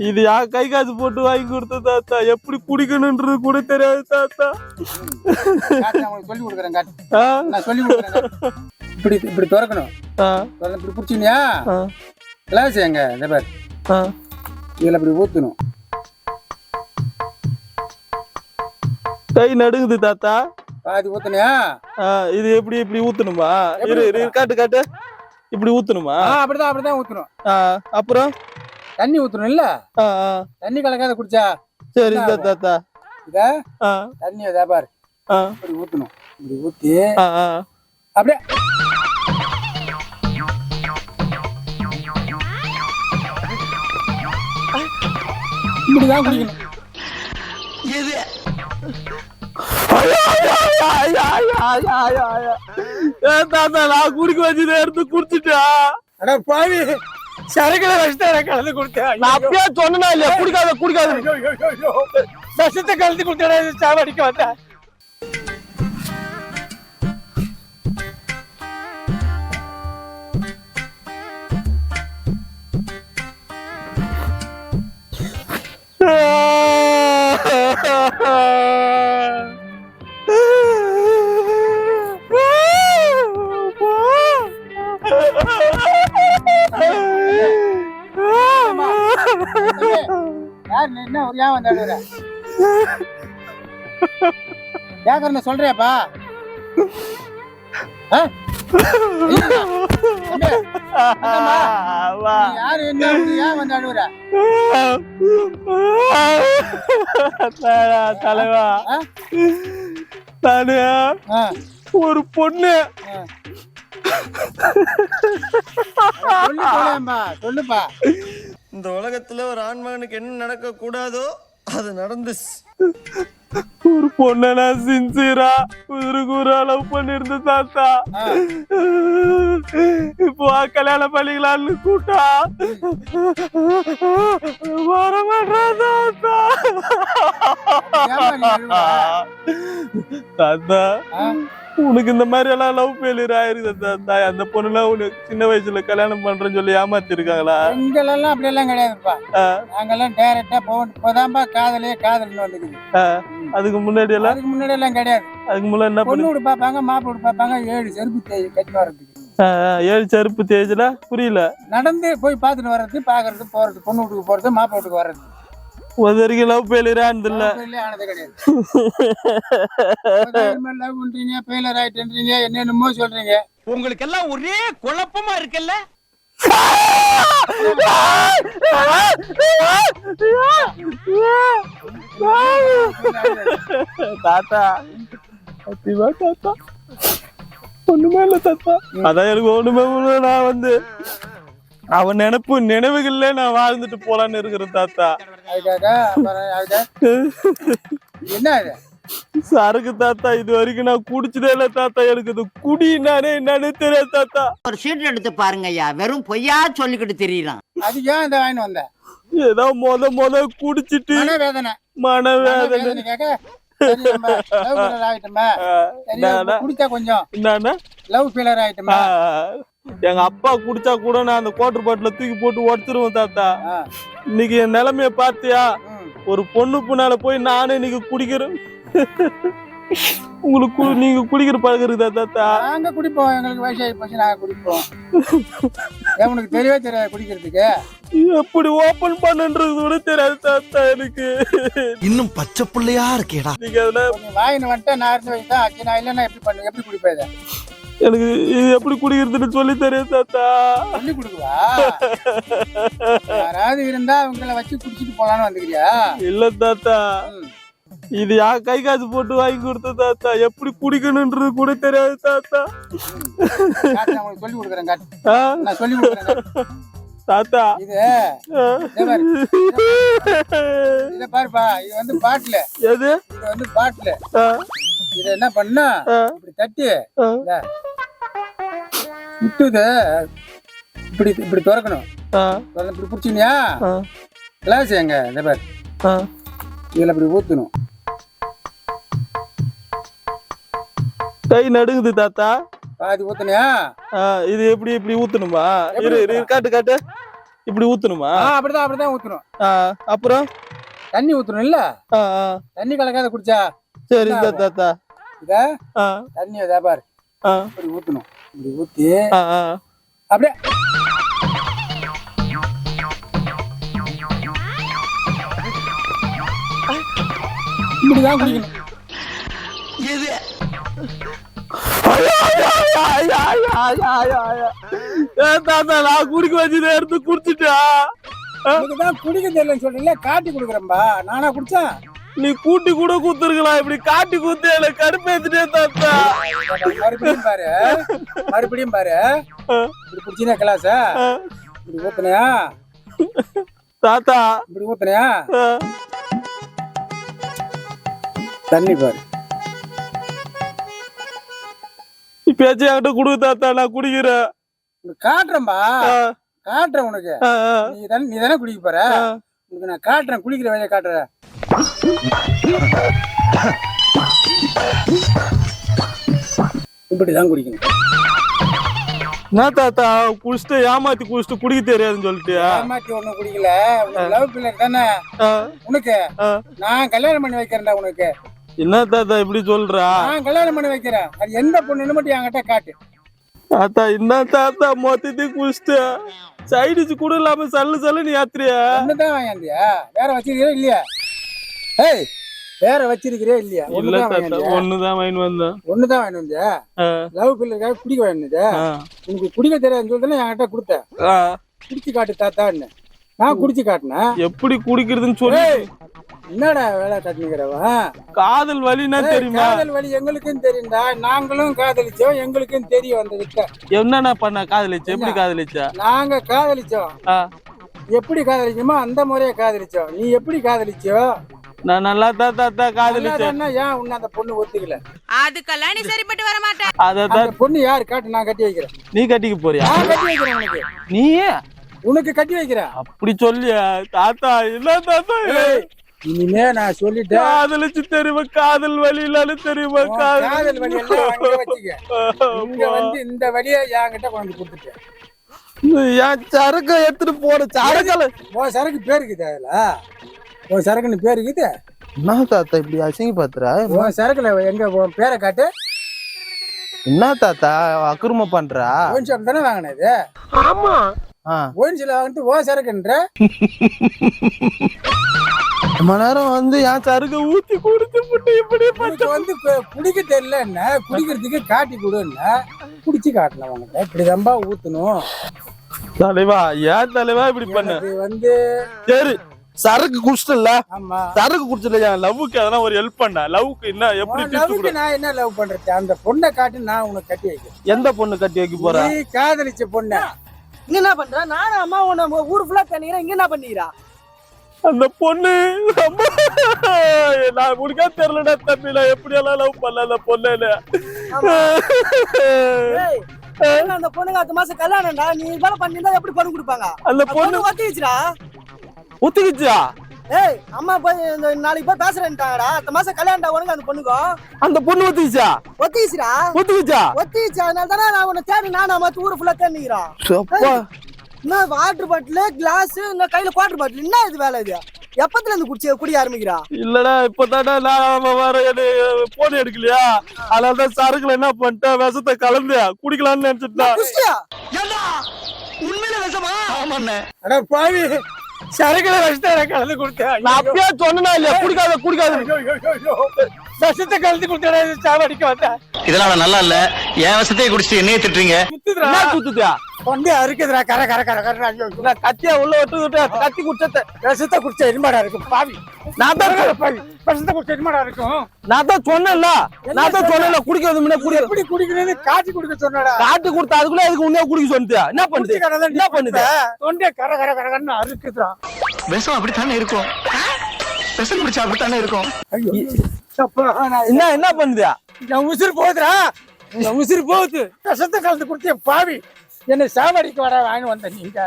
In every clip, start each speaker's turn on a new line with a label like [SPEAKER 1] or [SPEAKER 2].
[SPEAKER 1] இது யா கை காசு போட்டு வாங்கி கொடுத்த தாத்தா? எப்படி குடிக்கணுன்றது கூட தெரியாது தாத்தா.
[SPEAKER 2] சொல்லி கொடுக்குறேன் சொல்லி கொடுக்குறேன். இப்படி இப்படி திறக்கணும். இப்படி பிடிச்சினியா
[SPEAKER 1] ஆ,
[SPEAKER 2] கிளாஸ் எங்க இந்த பேர். இதில் இப்படி ஊற்றணும்
[SPEAKER 1] கை நடுங்குது தாத்தா.
[SPEAKER 2] பாதி ஊற்றுனியா
[SPEAKER 1] ஆ, இது எப்படி இப்படி ஊத்தணுமா? இரு காட்டு காட்டு. இப்படி ஊத்தணுமா?
[SPEAKER 2] அப்படிதான் அப்படிதான் ஊற்றணும்
[SPEAKER 1] ஆ, அப்புறம்?
[SPEAKER 2] தண்ணி ஊற்றணும் இல்ல தண்ணி கலக்காத குடிச்சா
[SPEAKER 1] சரி தாத்தா
[SPEAKER 2] இத தண்ணி இதா பாரு.
[SPEAKER 1] ஆ,
[SPEAKER 2] இப்படி ஊற்றணும் இப்படி
[SPEAKER 1] ஆ.
[SPEAKER 2] அப்படியே. இப்படிதான் குடிக்கணும்.
[SPEAKER 1] ஏ, தாத்தா நான் குடிக்க வச்சதை எடுத்து குடிச்சிட்டா?
[SPEAKER 2] அட பாவி. சரக்குல விஷத்தை கலந்து கொடுத்தேன்.
[SPEAKER 1] நான் அப்பயே சொன்னா இல்லையா? குடிக்காத குடிக்காத.
[SPEAKER 2] விஷத்தை கலந்து கொடுத்தேன்? சாவடிக்க வந்தேன் யார் நீ என்ன ஒரு ஏன் வந்தாடுற கேக்குறேன் சொல்றியாப்பா? ஆ? இல்லையா? தம்பி,
[SPEAKER 1] வா.
[SPEAKER 2] நீ யாரு என்ன ஏன் வந்தாடுற
[SPEAKER 1] தலைவா? நானு ஒரு பொண்ணு.
[SPEAKER 2] சொல்லுப்பா.
[SPEAKER 3] இந்த உலகத்துல ஒரு ஆண்மகனுக்கு என்ன நடக்க கூடாதோ அது நடந்துச்சு
[SPEAKER 1] ஒரு பொண்ணை நான் சின்சியரா உயிருக்கு ஒரு அளவு பண்ணிருந்த தாத்தா. இப்போ கல்யாணம் பண்ணிக்கலாம்னு கூட்டா. வர தாத்தா? தாத்தா? உனக்கு இந்த மாதிரி எல்லாம் லவ் ஃபெயிலியர் ஆயிருக்குது தாத்தா. அந்த பொண்ணுலாம் உனக்கு சின்ன வயசுல கல்யாணம் பண்றேன்னு சொல்லி ஏமாத்திருக்காங்களா?
[SPEAKER 2] எங்களெல்லாம் அப்படியெல்லாம் கிடையாதுப்பா.
[SPEAKER 1] ஆ.
[SPEAKER 2] நாங்கெல்லாம் டைரக்டா போக இப்போதான்ப்பா காதலே காதல்னு வந்துக்குது.
[SPEAKER 1] அதுக்கு முன்னாடி எல்லாம்?
[SPEAKER 2] அதுக்கு முன்னாடி எல்லாம் கிடையாது.
[SPEAKER 1] அதுக்கு முன்னாடி என்ன
[SPEAKER 2] பொண்ணு? வீடு பார்ப்பாங்க மாப்பிள்ளை வீடு பார்ப்பாங்க ஏழு செருப்பு தேய் கட்டி
[SPEAKER 1] ஆ, ஏழு செருப்பு தேய்ச்சல புரியல.
[SPEAKER 2] நடந்து போய் பார்த்துட்டு வர்றது பார்க்கறது போறது பொண்ணு வீட்டுக்கு போறது மாப்பிள்ளை வீட்டுக்கு வர்றது.
[SPEAKER 1] ஒரு வரைக்கும் லவ் ஃபெயிலியர் ஆனது இல்ல
[SPEAKER 2] பெயிலே ஆனது கிடையாது. லவ் பண்றீங்க ஃபெயிலர் ஆயிட்டுன்றீங்க என்னென்னமோ சொல்றீங்க.
[SPEAKER 4] உங்களுக்கு எல்லாம் ஒரே குழப்பமா இருக்குல்ல?
[SPEAKER 1] தாத்தா சத்தியமா தாத்தா. ஒண்ணுமே இல்ல தாத்தா. அதான் எனக்கு ஒண்ணுமே நான் வந்து அவன் நினைப்பு நினைவுகள்ல நான் வாழ்ந்துட்டு போலான்னு இருக்கிறேன் தாத்தா.
[SPEAKER 2] அதுக்காக என்ன இது
[SPEAKER 1] சரக்கு தாத்தா இது வரைக்கும் நான் குடிச்சதே இல்ல தாத்தா. எனக்கு இது குடி நானே என்னன்னு தெரியாது தாத்தா.
[SPEAKER 5] ஒரு சீட் எடுத்து பாருங்க ஐயா. வெறும் பொய்யா சொல்லிக்கிட்டு தெரியலாம்.
[SPEAKER 2] அது ஏன் இந்த வாங்கிட்டு வந்த?
[SPEAKER 1] ஏதோ மொத மொத குடிச்சிட்டு
[SPEAKER 2] மன வேதனை
[SPEAKER 1] மன
[SPEAKER 2] மன
[SPEAKER 1] வேதனை
[SPEAKER 2] வேதனை கேட்க சரி நம்ம ஆயிட்டோமே? குடிச்சா கொஞ்சம்.
[SPEAKER 1] என்னன்னா
[SPEAKER 2] லவ் ஃபெயிலர் ஆயிட்டோமே
[SPEAKER 1] எங்க அப்பா குடிச்சா கூட நான் அந்த குவாட்டர் பாட்டில தூக்கி போட்டு உடச்சிருவேன் தாத்தா. இன்னைக்கு என் நிலைமைய பாத்தியா. ஒரு பொண்ணு பின்னால போய் நானே இன்னைக்கு குடிக்கிறேன். உங்களுக்கு கு- நீங்க குடிக்கிற பழக்கம் இருக்குதா தாத்தா?
[SPEAKER 2] நாங்க குடிப்போம். எங்களுக்கு வயசாகி போச்சு நாங்க குடிப்போம். உனக்கு தெரியவே தெரியாது குடிக்கிறதுக்கு?
[SPEAKER 1] எப்படி ஓபன் பண்ணுன்றது கூட தெரியாது தாத்தா எனக்கு.
[SPEAKER 3] இன்னும் பச்சை பிள்ளையா இருக்கேடா.
[SPEAKER 1] நீங்க அதெல்லாம்
[SPEAKER 2] நீ வாங்கின்னு வந்துட்டு நான் இருந்து வயசு தான் ஆச்சு நான் இல்லைன்னா எப்படி பண்ணு? எப்படி குடிப்பேன் இதை?
[SPEAKER 1] எனக்கு இது எப்படி குடிக்கிறதுன்னு சொல்லி தெரியாது தாத்தா.
[SPEAKER 2] சொல்லி கொடுக்குவா? யாராவது இருந்தா அவங்கள வச்சு குடிச்சிட்டு போலான்னு வந்துக்கிறியா
[SPEAKER 1] இல்ல தாத்தா. இது யா கை காசு போட்டு வாங்கி கொடுத்த தாத்தா. எப்படி குடிக்கணுன்றது கூட தெரியாது தாத்தா.
[SPEAKER 2] சொல்லி கொடுக்குறேன் நான் சொல்லி கொடுக்குறேன்.
[SPEAKER 1] தாத்தா.
[SPEAKER 2] இது பாருப்பா. இது வந்து பாட்டில்.
[SPEAKER 1] எது?
[SPEAKER 2] இது வந்து பாட்டில். இதை என்ன பண்ணா? இப்படி தட்டி விட்டுது இப்படி இப்படி திறக்கணும். இப்படி பிடிச்சினியா கிளாஸ் எங்க இந்த பாரு. இதில் இப்படி ஊற்றணும்
[SPEAKER 1] கை நடுங்குது தாத்தா.
[SPEAKER 2] பாதி ஊற்றுனியா
[SPEAKER 1] ஆ, இது எப்படி இப்படி ஊத்தணுமா? இரு இரு காட்டு காட்டு. இப்படி ஊத்தணுமா?
[SPEAKER 2] அப்படிதான் அப்படிதான் ஊத்தணும்.
[SPEAKER 1] அப்புறம்?
[SPEAKER 2] தண்ணி ஊத்தணும் இல்ல. தண்ணி கலக்காத குடிச்சா
[SPEAKER 1] சரி தாத்தா.
[SPEAKER 2] இத தண்ணி பாரு. இப்படி ஊத்தணும். இப்படி ஊத்தி
[SPEAKER 1] ஆ, ஆ.
[SPEAKER 2] அப்படியே. இப்படிதான் குடிக்கணும்.
[SPEAKER 1] ஏ, தாத்தா நான் குடிக்க வச்சதை எடுத்து குடிச்சிட்டா
[SPEAKER 2] குடிக்க தெரியலன்னு சொல்றீங்களே காட்டி கொடுக்குறேன்பா. நானா குடிச்சேன்.
[SPEAKER 1] நீ கூட்டி கூட கூத்துருக்கலாம். இப்படி காட்டி கூத்து எனக்கு கடுப்பேத்துட்டே தாத்தா.
[SPEAKER 2] மறுபடியும் பாரு மறுபடியும் பாரு. இப்படி குடிச்சினா கிளாஸ. இப்படி ஊத்துனியா?
[SPEAKER 1] தாத்தா.
[SPEAKER 2] இப்படி ஊத்துனியா? தண்ணி பாரு.
[SPEAKER 1] ஏச்சும் என்கிட்ட குடு தாத்தா நான் குடிக்கிறேன்.
[SPEAKER 2] காட்டுறேன்பா. காட்டுறேன் உனக்கு. நீ தானே நீ தானே குடிக்க போற. உனக்கு நான் காட்டுறேன் குடிக்கிற வழியை காட்டுறேன். இப்படிதான் குடிக்கணும்.
[SPEAKER 1] என்ன தாத்தா குடிச்சிட்டு ஏமாத்தி குடிச்சிட்டு குடிக்க தெரியாதுன்னு சொல்லிட்டு
[SPEAKER 2] ஏமாத்தி ஒண்ணும் குடிக்கல. லவ் பிள்ளை தானே? உனக்கு. நான் கல்யாணம் பண்ணி வைக்கிறேன்டா உனக்கு.
[SPEAKER 1] என்ன தாத்தா இப்படி சொல்றா?
[SPEAKER 2] நான் கல்யாணம் பண்ணி வைக்கிறேன். அது எந்த பொண்ணுன்னு மட்டும் என்கிட்ட காட்டு.
[SPEAKER 1] தாத்தா என்ன தாத்தா மொத்தத்தையும் குடிச்சிட்டு சைடிச்சு கூட இல்லாம சல்லு சல்லு நீ யாத்திரியா
[SPEAKER 2] ஒண்ணுதான் வாங்கியாந்தியா? வேற வச்சிருக்கிறியா இல்லையா? ஏய் வேற வச்சிருக்கிறியா இல்லையா?
[SPEAKER 1] இல்ல
[SPEAKER 2] ஒண்ணுதான்
[SPEAKER 1] வாங்கி வந்தேன்.
[SPEAKER 2] ஒண்ணுதான் வாங்கி வந்தியா? லவ் பிள்ளைக்காக குடிக்க
[SPEAKER 1] ஆ,
[SPEAKER 2] உனக்கு குடிக்க தெரியாதுன்னு சொல்லிட்டு என்கிட்ட கொடுத்த.
[SPEAKER 1] ஆ.
[SPEAKER 2] குடிச்சு காட்டு தாத்தான்னு. நான் குடிச்சு காட்டினேன்
[SPEAKER 1] எப்படி குடிக்கிறதுன்னு சொல்லி
[SPEAKER 2] என்னடா வேலை காட்டுனுங்கிறவன்
[SPEAKER 1] காதல் வலின்னா தெரியுமா?
[SPEAKER 2] காதல் வழி எங்களுக்கும் தெரியும்டா. நாங்களும் காதலிச்சோம் எங்களுக்கும் தெரிய வந்த வித்த.
[SPEAKER 1] என்னண்ணா பண்ண காதலிச்ச? எப்படி காதலிச்சா?
[SPEAKER 2] நாங்க காதலிச்சோம். எப்படி காதலிச்சோமோ அந்த முறையை காதலிச்சோம். நீ எப்படி காதலிச்சோ
[SPEAKER 1] நான் நல்லா தான் தாத்தா காதலிச்சேன்.
[SPEAKER 2] ஏன் உன்னை அந்த பொண்ணு ஒத்துக்கல?
[SPEAKER 6] அதுக்கெல்லாம் நீ சரிப்பட்டு வர மாட்ட.
[SPEAKER 1] அததான்
[SPEAKER 2] அந்த பொண்ணு யாரு? காட்டு நான் கட்டி வைக்கிறேன்.
[SPEAKER 1] நீ கட்டிக்க போறியா?
[SPEAKER 2] நான் கட்டி வைக்கிறேன் உனக்கு.
[SPEAKER 1] நீ
[SPEAKER 2] உனக்கு கட்டி வைக்கிறேன்.
[SPEAKER 1] அப்படி சொல்லியா? தாத்தா இல்ல தாத்தா
[SPEAKER 2] இனிமே நான் சொல்லிட்டேன்.
[SPEAKER 1] காதலிச்சு தெரியுமா? காதல் வலி இல்லாத தெரியுமா
[SPEAKER 2] காதல் வழி இங்க வந்து இந்த வழியை என்கிட்ட கொண்டு கொடுத்துட்டேன்.
[SPEAKER 1] என் சரக்கு எடுத்துட்டு போன சரக்கல
[SPEAKER 2] உன் சரக்கு பேர் இருக்குது உன் சரக்குன்னு பேர் இருக்குது
[SPEAKER 1] என்ன தாத்தா இப்படி அசிங்க பாத்துறா
[SPEAKER 2] உன் சரக்குல எங்க உன் பேரை காட்டு.
[SPEAKER 1] என்ன தாத்தா? அக்குரும பண்றா?
[SPEAKER 2] ஒயின் ஷாப் தானே வாங்கினது?
[SPEAKER 1] ஆ,
[SPEAKER 2] ஒயின் ஷாப்ல வாங்கிட்டு உன் சரக்குன்ற?
[SPEAKER 1] ரொம்ப நேரம் வந்து என் சரக்கு ஊத்தி குடிச்சு புட்டு இப்படி
[SPEAKER 2] உனக்கு வந்து கு- குடிக்க தெரியல என்ன? குடிக்கிறதுக்கு காட்டி கொடுன்னா குடிச்சு காட்டலாம் உனக்கு. இப்படி தம்பா ஊத்தணும்.
[SPEAKER 1] தலைவா ஏன் தலைவா இப்படி பண்ண?
[SPEAKER 2] இது வந்து
[SPEAKER 1] சரி. சரக்கு குடிச்சிட்டல
[SPEAKER 2] ஆமா.
[SPEAKER 1] சரக்கு குடிச்சிட்டல லவ்வுக்கு அதெல்லாம் ஒரு ஹெல்ப் பண்ண? லவ்வுக்கு என்ன எப்படி
[SPEAKER 2] நான் என்ன லவ் பண்றது? அந்த பொண்ணை காட்டி நான் உனக்கு கட்டி வைக்கிறேன்.
[SPEAKER 1] எந்த பொண்ணு கட்டி வைக்க போறா?
[SPEAKER 2] நீ காதலிச்ச பொண்ணை.
[SPEAKER 7] இங்க என்ன பண்ற? நானும் அம்மா உன்னை ஊர் ஃபுல்லா தண்ணிக்கிறேன் இங்க என்ன பண்ணிக்கிறா?
[SPEAKER 1] அந்த பொண்ணு ரொம்ப நான் உனக்கே தெரியலடா தம்பி நான் எப்படி எல்லாம் லவ் பண்ணல அந்த பொண்ணு
[SPEAKER 7] அந்த பொண்ணுங்க அடுத்த மாசம் கல்யாணம்டா? நீ வேலை பண்ணிருந்தா எப்படி பொண்ணு கொடுப்பாங்க?
[SPEAKER 1] அந்த பொண்ணு
[SPEAKER 7] பொண்ணு ஒத்திச்சுடா
[SPEAKER 1] ஒத்துக்கிச்சா
[SPEAKER 7] ஏய் அம்மா போய் இந்த நாளைக்கு போய் பேசுறேன்ட்டாங்கடா. அடுத்த மாசம் கல்யாணம்டா உனக்கு அந்த பொண்ணுக்கும்
[SPEAKER 1] அந்த பொண்ணு ஒத்துக்கிச்சா?
[SPEAKER 7] ஒத்திச்சுடா
[SPEAKER 1] ஒத்துக்கிச்சா?
[SPEAKER 7] ஒத்திச்சு அதனால தானே நான் உன்னை தேடி நானும் அம்மா ஊர் ஃபுல்லா தேடிக்கிறோம்.
[SPEAKER 1] அப்பா
[SPEAKER 7] என்ன வாட்டர் பாட்டில் கிளாஸ் இந்த கையில குவாட்டர் பாட்டில் என்ன இது வேலை இது? எப்பத்துல இருந்து குடிச்சு குடிக்க ஆரம்பிக்கிறா?
[SPEAKER 1] இல்லடா இப்பதானே நான் வர போன் எடுக்கலையா? அதனால தான் சரக்குல என்ன பண்ணிட்டேன் விஷத்தை கலந்து குடிக்கலாம்னு நினைச்சிட்டேன்.
[SPEAKER 7] குடிச்சியா
[SPEAKER 4] உண்மையில விஷமா? ஆமாண்ணே.
[SPEAKER 2] அட பாவி. சரக்குல விஷத்தை கலந்து கொடுத்தேன்
[SPEAKER 1] நான் அப்பயே சொன்னா இல்லையா குடிக்காத குடிக்காத
[SPEAKER 2] விஷத்தை கலந்து கொடுத்தேன் சாவடிக்க வந்தேன்
[SPEAKER 4] இதெல்லாம் நல்லா இல்ல என் விஷத்தையே குடிச்சிட்டு என்னைய திட்டுறீங்க
[SPEAKER 1] என்ன குத்துத்தியா
[SPEAKER 2] கொண்டு அறுக்குதுடா கர கர கர கர ஐயோ
[SPEAKER 1] நான் கத்தியா உள்ள விட்டு விட்டு கத்தி குடிச்சத
[SPEAKER 2] விஷத்தை குடிச்ச எருமாடா இருக்கும் பாவி.
[SPEAKER 1] நான் தான்
[SPEAKER 2] பாவி. விஷத்தை குடிச்ச எருமாடா இருக்கும்.
[SPEAKER 1] நான் தான் சொன்னேன்ல. நான் தான் சொன்னேன்ல குடிக்கிறது முன்ன குடி.
[SPEAKER 2] எப்படி குடிக்கணும்னு காட்டி கொடுக்க சொன்னடா
[SPEAKER 1] காட்டு கொடுத்த அதுக்குள்ள அதுக்கு உன்னே குடிக்க சொன்னியா என்ன பண்ணுது? என்ன பண்ணுது?
[SPEAKER 2] தொண்டை கர கர கர கரன்னு அறுக்குதுடா.
[SPEAKER 4] விஷம் அப்படித்தானே இருக்கும்? விஷம் குடிச்சா அப்படித்தானே இருக்கும்?
[SPEAKER 2] ஐயோ நான்
[SPEAKER 1] என்ன என்ன பண்ணுது?
[SPEAKER 2] என் உசுறு போகுதுடா. உசுறு போகுது. விஷத்தை கலந்து கொடுத்த பாவி. என்னை சாவடிக்க வர வாங்கி வந்த நீங்க.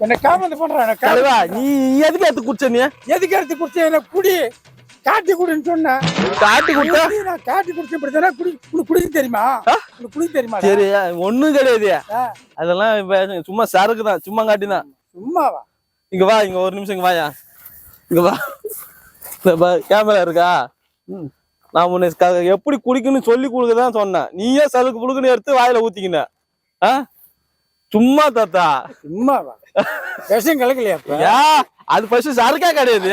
[SPEAKER 2] என்னை காமந்து
[SPEAKER 1] தலைவா நீ எதுக்கு எடுத்து குடிச்ச நீ?
[SPEAKER 2] எதுக்கு எடுத்து குடிச்ச? என்ன குடி. காட்டி குடின்னு சொன்னேன்
[SPEAKER 1] காட்டி
[SPEAKER 2] எப்படி நான் காட்டி குடிச்ச இப்படிதானே குடி உனக்கு குடிக்க தெரியுமா? உனக்கு குடிக்க தெரியுமா
[SPEAKER 1] சரி ஒண்ணும் கிடையாது. அதெல்லாம் சும்மா சரக்கு தான் சும்மா காட்டி தான்
[SPEAKER 2] சும்மாவா?
[SPEAKER 1] இங்க வா இங்க ஒரு நிமிஷம் இங்க வாயா. இங்க வா. கேமரா இருக்கா. நான் உன்னை எப்படி குடிக்கணும்னு சொல்லி கொடுக்கதான் சொன்னேன். நீயே சலுக்கு புழுக்குன்னு எடுத்து வாயில ஊத்திக்கின. ஆ? சும்மா தாத்தா.
[SPEAKER 2] சும்மாவா? விஷம்
[SPEAKER 1] ஏ அது ஃபர்ஸ்ட் சரக்கா கிடையாது.